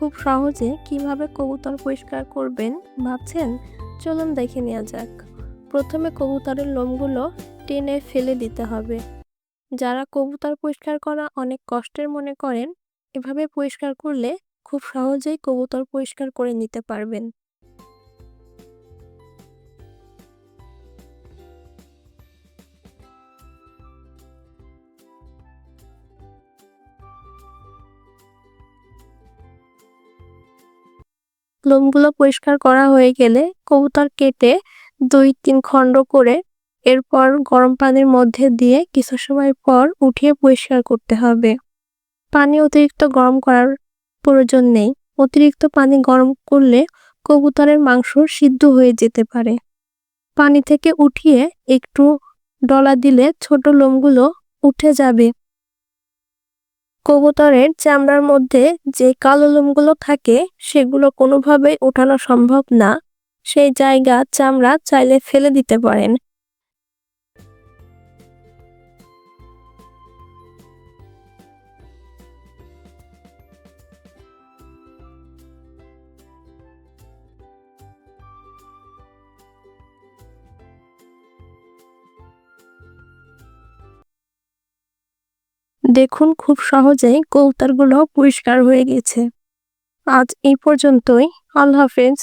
খুব সহজে কীভাবে কবুতর পরিষ্কার করবেন ভাবছেন? চলুন দেখে নেওয়া যাক। প্রথমে কবুতরের লোমগুলো টেনে ফেলে দিতে হবে। যারা কবুতর পরিষ্কার করা অনেক কষ্টের মনে করেন, এভাবে পরিষ্কার করলে খুব সহজেই কবুতর পরিষ্কার করে নিতে পারবেন। লোমগুলো পরিষ্কার করা হয়ে গেলে কবুতর কেটে দুই তিন খণ্ড করে এরপর গরম পানির মধ্যে দিয়ে কিছু সময় পর উঠিয়ে পরিষ্কার করতে হবে। পানি অতিরিক্ত গরম করার প্রয়োজন নেই। অতিরিক্ত পানি গরম করলে কবুতরের মাংস সিদ্ধ হয়ে যেতে পারে। পানি থেকে উঠিয়ে একটু ডলা দিলে ছোট লোমগুলো উঠে যাবে। কবুতরের চামড়ার মধ্যে যে কালো লোমগুলো থাকে, সেগুলো কোনোভাবেই ওঠানো সম্ভব না। সেই জায়গা চামড়া চাইলে ফেলে দিতে পারেন। দেখুন খুব সহজেই কৌতারগুলো পরিষ্কার হয়ে গেছে। আজ এই পর্যন্তই। আল্লাহ হাফেজ।